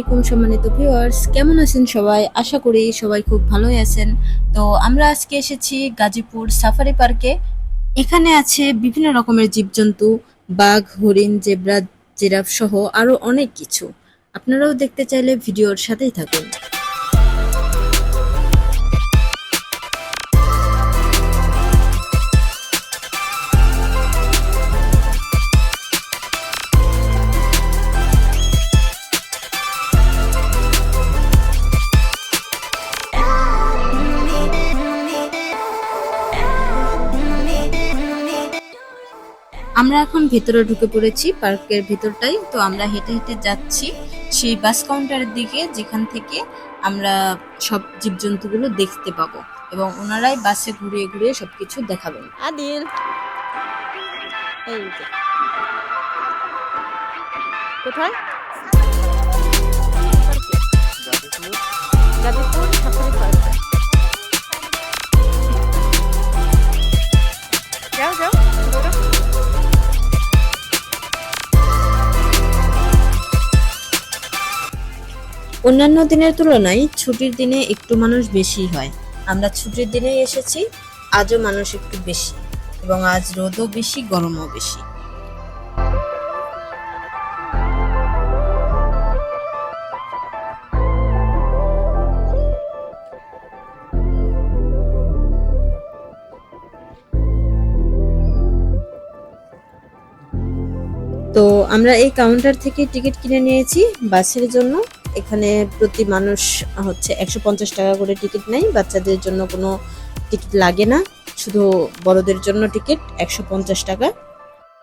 আলাইকুম সম্মানিত ভিউয়ার্স কেমন আছেন সবাই? আশা করি সবাই খুব ভালোই আছেন। তো আমরা আজকে এসেছি গাজীপুর সাফারি পার্কে। এখানে আছে বিভিন্ন রকমের জীবজন্তু, বাঘ, হরিণ, জেব্রা, জেরাফ সহ আরও অনেক কিছু। আপনারাও দেখতে চাইলে ভিডিওর সাথেই থাকুন। আমরা এখন ভেতরে ঢুকে পড়েছি পার্কের ভেতরটাই। তো আমরা হেঁটে হেঁটে যাচ্ছি সেই বাস কাউন্টারের দিকে যেখান থেকে আমরা সব জীবজন্তুগুলো দেখতে পাবো এবং ওনারাই বাসে ঘুরিয়ে ঘুরিয়ে সবকিছু দেখাবেন। আদিল। এই যে। কোথায়? Safari park. অন্যান্য দিনের তুলনায় ছুটির দিনে একটু মানুষ বেশি হয়। আমরা ছুটির দিনেই এসেছি, আজও মানুষ একটু বেশি এবং আজ রোদও বেশি, গরমও বেশি। তো আমরা এই কাউন্টার থেকে টিকিট কিনে নিয়েছি বাসের জন্য। এখানে প্রতি মানুষ হচ্ছে একশো পঞ্চাশ টাকা করে টিকিট নেয়। বাচ্চাদের জন্য কোনো টিকিট লাগে না। শুধু বড়দের জন্য টিকিট, একশো পঞ্চাশ টাকা।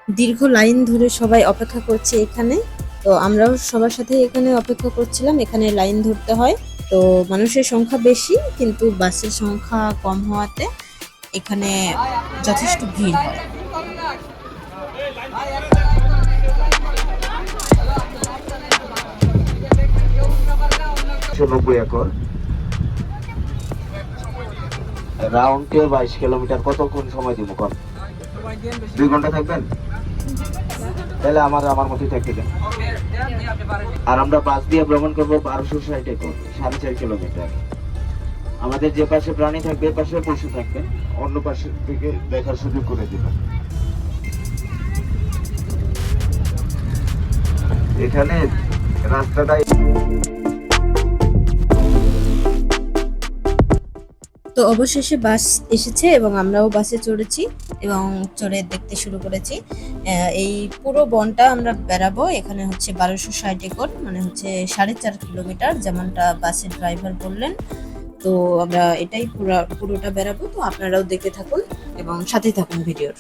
দীর্ঘ লাইন ধরে সবাই অপেক্ষা করছে এখানে। তো আমরাও সবার সাথে এখানে অপেক্ষা করছিলাম। এখানে লাইন ধরতে হয়। তো মানুষের সংখ্যা বেশি, কিন্তু বাসের সংখ্যা কম হওয়াতে এখানে যথেষ্ট ভিড় হয়। একশো নব্বই একর। রাউন্ডে বাইশ কিলোমিটার কতক্ষণ সময় দিব দুই ঘণ্টা থাকবেন? তাহলে আমার আমার মতোই থাকতে দেন। আর আমরা বাস দিয়ে ভ্রমণ করব বারোশো ষাট একর সাড়ে চার কিলোমিটার। আমাদের যে পাশে প্রাণী থাকবে পাশে পশু থাকবে। অন্য পাশে থেকে দেখার সুযোগ করে দিবেন। এখানে রাস্তাটাই তো অবশেষে বাস এসেছে এবং আমরাও বাসে চড়েছি এবং চড়ে দেখতে শুরু করেছি। এই পুরো বনটা আমরা বেড়াবো। এখানে হচ্ছে বারোশো ষাট একর মানে হচ্ছে সাড়ে চার কিলোমিটার, যেমনটা বাসের ড্রাইভার বললেন। তো আমরা এটাই পুরো, পুরোটা বেড়াবো। তো আপনারাও দেখতে থাকুন এবং সাথে থাকুন ভিডিওর।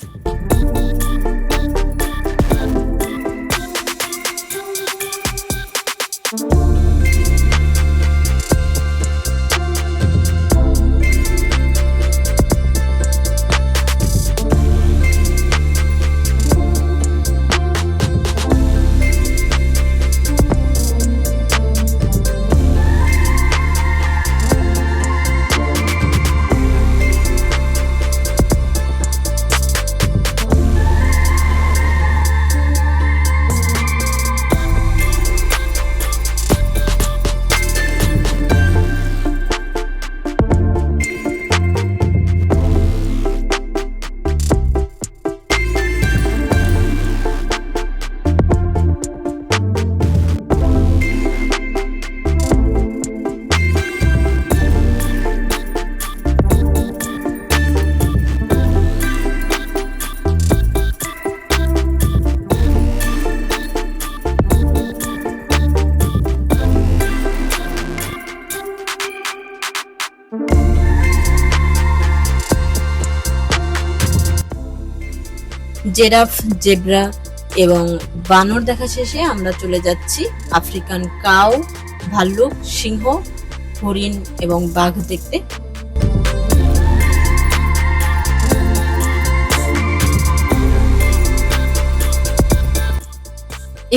জেরাফ, জেব্রা এবং বানর দেখা শেষে আমরা চলে যাচ্ছি আফ্রিকান কাউ, ভাল্লুক, সিংহ, হরিণ এবং বাঘ দেখতে।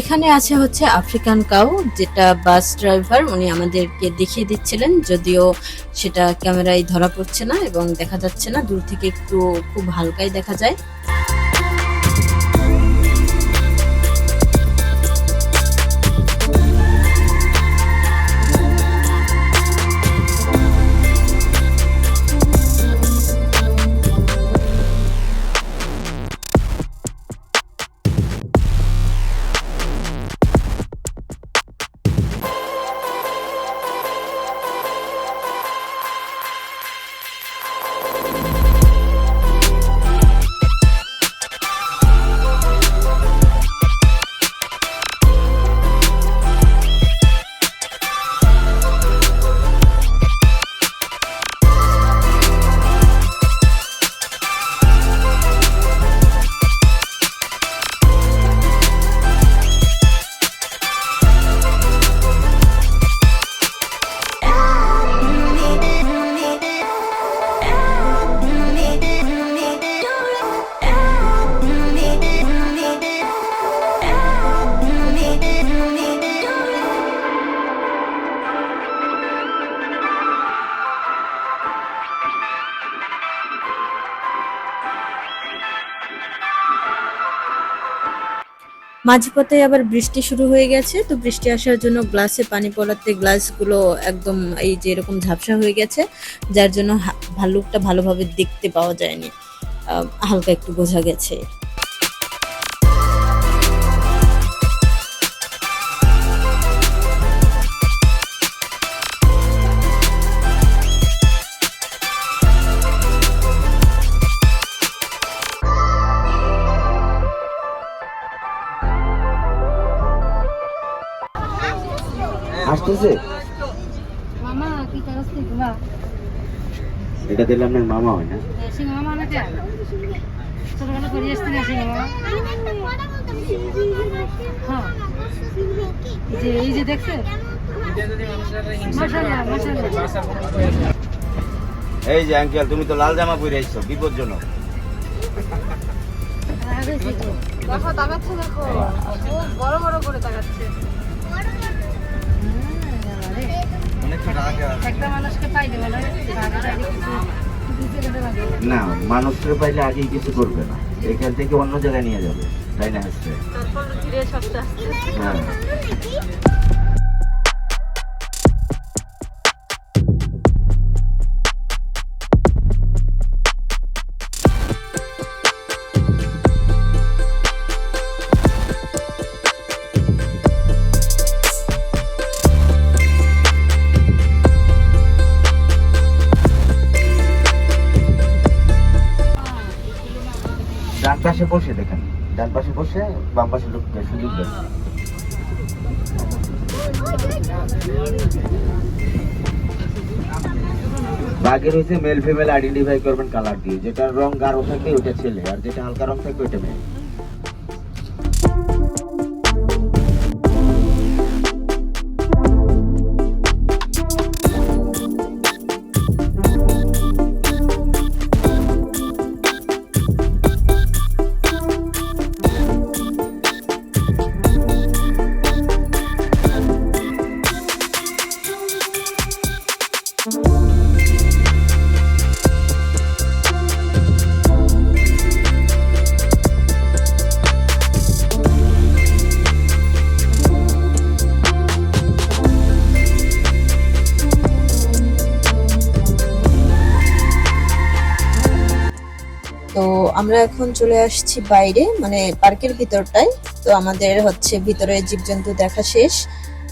এখানে আছে হচ্ছে আফ্রিকান কাউ, যেটা বাস ড্রাইভার উনি আমাদেরকে দেখিয়ে দিচ্ছিলেন, যদিও সেটা ক্যামেরায় ধরা পড়ছে না এবং দেখা যাচ্ছে না, দূর থেকে একটু খুব হালকাই দেখা যায়। মাঝপথে আবার বৃষ্টি শুরু হয়ে গেছে, তো বৃষ্টি আসার জন্য গ্লাসে পানি পড়াতে গ্লাসগুলো একদম এই যে এরকম ঝাপসা হয়ে গেছে, যার জন্য ভাল্লুকটা ভালোভাবে দেখতে পাওয়া যায়নি। হালকা একটু বোঝা গেছে। আসতেছে মামা কি করছিস তোমরা এটা দিলে আপনার মামা হয় না? হ্যাঁ এই যে এই যে দেখছে? এই যে আঙ্কেল তুমি তো লাল জামা পরে আইছো বিপজ্জনক। দেখো তাকাচ্ছে দেখো। বড় বড় করে তাকাচ্ছে। একটা মানুষকে পাইলে না আগেই কিছু করবে না। এখান থেকে অন্য জায়গায় নিয়ে যাবে তাই না আস্তে। হ্যাঁ। পাশে বসে দেখেন। ডান পাশে বসে, বাম পাশে ঢুকতে সুযোগ বাঘের হচ্ছে মেল ফিমেল আইডেন্টিফাই করবেন কালার দিয়ে। যেটা রং গাঢ় থাকে, ওইটা ছেলে। আর যেটা হালকা রং থাকে ওটা মেয়ে তো আমরা এখন চলে আসছি বাইরে মানে পার্কের ভিতরটায়। তো আমাদের হচ্ছে ভিতরে জীবজন্তু দেখা শেষ।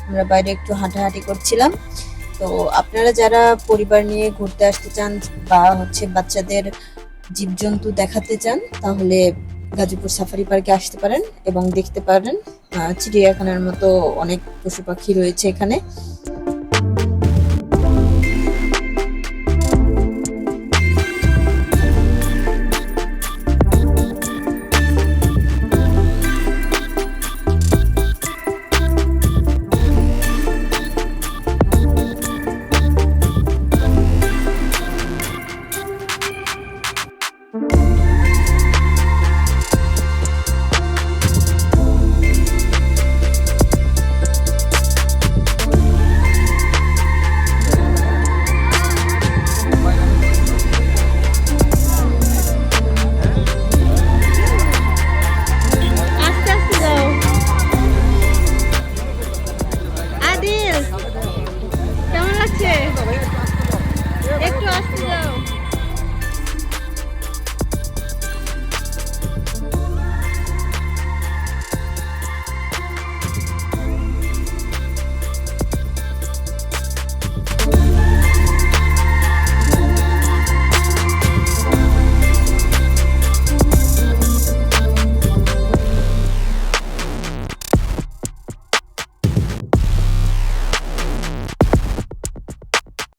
আমরা বাইরে একটু হাঁটাহাঁটি করছিলাম। তো আপনারা যারা পরিবার নিয়ে ঘুরতে আসতে চান বা হচ্ছে বাচ্চাদের জীবজন্তু দেখাতে চান, তাহলে গাজীপুর সাফারি পার্কে আসতে পারেন এবং দেখতে পারেন। চিড়িয়াখানার মতো অনেক পশু পাখি রয়েছে এখানে।